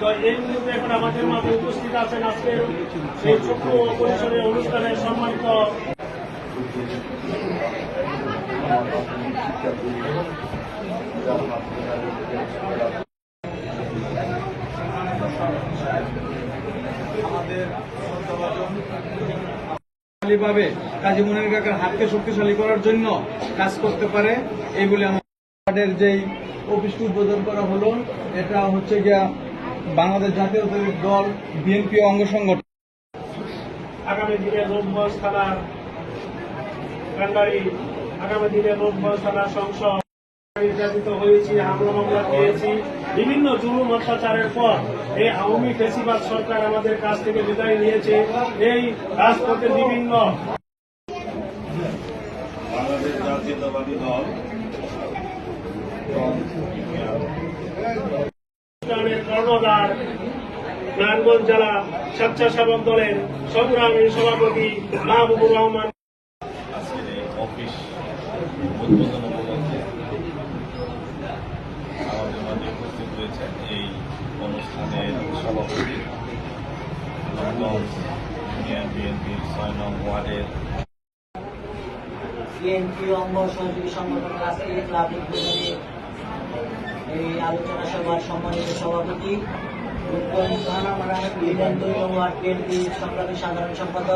তো এই মুহূর্তে এখন আমাদের মাঝে উপস্থিত আছেন আজকের এই ছোট্ট পরিসরের অনুষ্ঠানে সম্মানিত ভাবে কাজী মনির কাকার হাতকে শক্তিশালী করার জন্য কাজ করতে পারে, এই বলে আমাদের যেই অফিসটি উদ্বোধন করা হলো এটা হচ্ছে গিয়া বাংলাদেশ জাতীয় দল বিএনপি অঙ্গ সংগঠন। আগামী দিনে রূপগঞ্জ থানার কান্ডারি আগামী দিনে রূপগঞ্জ থানার সংসদ নির্যাতিত হয়েছি হামলা মামলা পেয়েছি বিভিন্ন জুলুম অত্যাচারের পর এই আওয়ামী ফেসিবাদ সরকার আমাদের কাছ থেকে বিদায় নিয়েছে। এই রাজপথের বিভিন্ন বাংলাদেশ জাতীয়তাবাদী দল কর্ণধার নারায়ণগঞ্জ জেলা স্বেচ্ছাসেবক দলের সংগ্রামী সভাপতি মাহবুবুর রহমান। অফিস উদ্বোধন উপলক্ষে আমাদের মাঝে উপস্থিত রয়েছেন এই অনুষ্ঠানের সভাপতি। নবগঞ্জ ইউনিয়ন বিএনপির ছয় নং ওয়ার্ডের বিএনপি অঙ্গ সহযোগী সংগঠনের আজকের ক্লাব উদ্বোধনী এই আলোচনা সভার সম্মানিত সভাপতি সাধারণ সম্পাদক